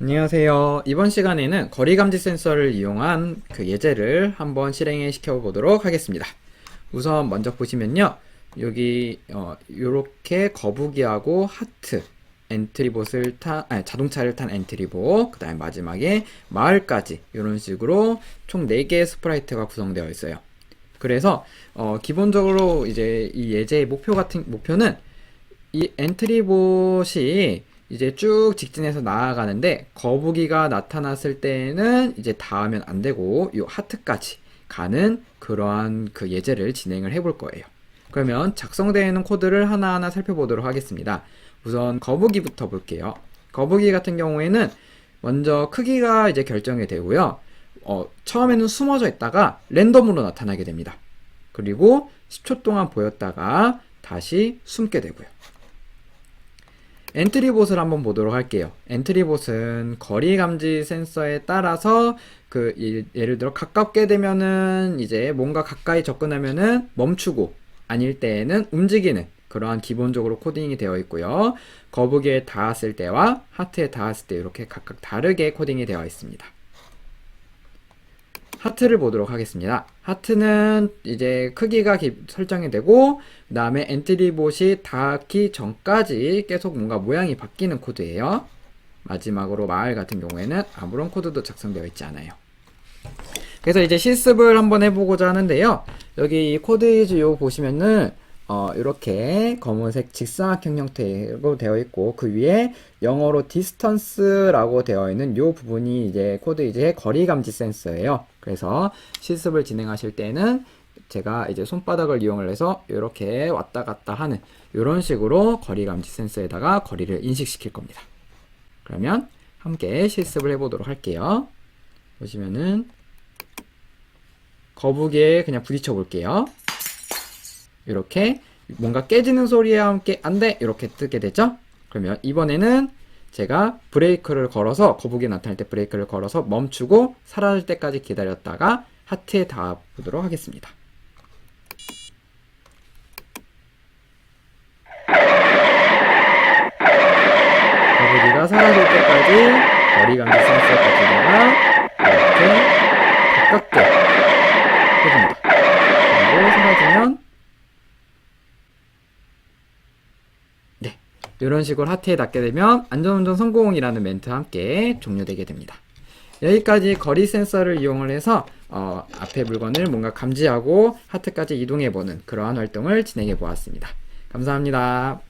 안녕하세요. 이번 시간에는 거리 감지 센서를 이용한 그 예제를 한번 실행해 시켜 보도록 하겠습니다. 우선 먼저 보시면요. 여기 어 요렇게 거북이하고 하트 엔트리봇을 탄 아니 자동차를 탄 엔트리봇 그다음에 마지막에 마을까지 이런 식으로 총 4개의 스프라이트가 구성되어 있어요. 그래서 어 기본적으로 이제 이 예제의 목표 같은 목표는 이 엔트리봇이 이제 쭉 직진해서 나아가는데 거북이가 나타났을 때는 이제 닿으면 안 되고 요 하트까지 가는 그러한 그 예제를 진행을 해볼 거예요. 그러면 작성되어 있는 코드를 하나하나 살펴보도록 하겠습니다. 우선 거북이부터 볼게요. 거북이 같은 경우에는 먼저 크기가 이제 결정이 되고요. 어, 처음에는 숨어져 있다가 랜덤으로 나타나게 됩니다. 그리고 10초 동안 보였다가 다시 숨게 되고요. 엔트리봇을 한번 보도록 할게요. 엔트리봇은 거리 감지 센서에 따라서 그 이- 예를 들어 가깝게 되면은 이제 뭔가 가까이 접근하면은 멈추고 아닐 때에는 움직이는 그러한 기본적으로 코딩이 되어 있고요. 거북이에 닿았을 때와 하트에 닿았을 때 이렇게 각각 다르게 코딩이 되어 있습니다. 하트를 보도록 하겠습니다. 하트는 이제 크기가 기- 설정이 되고 그 다음에 엔트리봇이 닿기 전까지 계속 뭔가 모양이 바뀌는 코드예요. 마지막으로 마을 같은 경우에는 아무런 코드도 작성되어 있지 않아요. 그래서 이제 실습을 한번 해보고자 하는데요. 여기 이 코드 이즈 요 보시면은 어, 이렇게 검은색 직사각형 형태로 되어 있고 그 위에 영어로 distance라고 되어 있는 요 부분이 이제 코드이즈의 거리 감지 센서예요. 그래서 실습을 진행하실 때는 제가 이제 손바닥을 이용을 해서 이렇게 왔다 갔다 하는 이런 식으로 거리 감지 센서에다가 거리를 인식시킬 겁니다. 그러면 함께 실습을 해보도록 할게요. 보시면은 거북이에 그냥 부딪혀 볼게요. 이렇게 뭔가 깨지는 소리와 함께 안 돼! 이렇게 뜨게 되죠? 그러면 이번에는 제가 브레이크를 걸어서 거북이 나타날 때 브레이크를 걸어서 멈추고 사라질 때까지 기다렸다가 하트에 닿아 보도록 하겠습니다. 거북이가 사라질 때까지 거리 감지 센서 가지다가 이렇게 가깝게 해줍니다. 그리고 사라지면 네 이런 식으로 하트에 닿게 되면 안전운전 성공이라는 멘트와 함께 종료되게 됩니다. 여기까지 거리 센서를 이용을 해서 어, 앞에 물건을 뭔가 감지하고 하트까지 이동해보는 그러한 활동을 진행해 보았습니다. 감사합니다.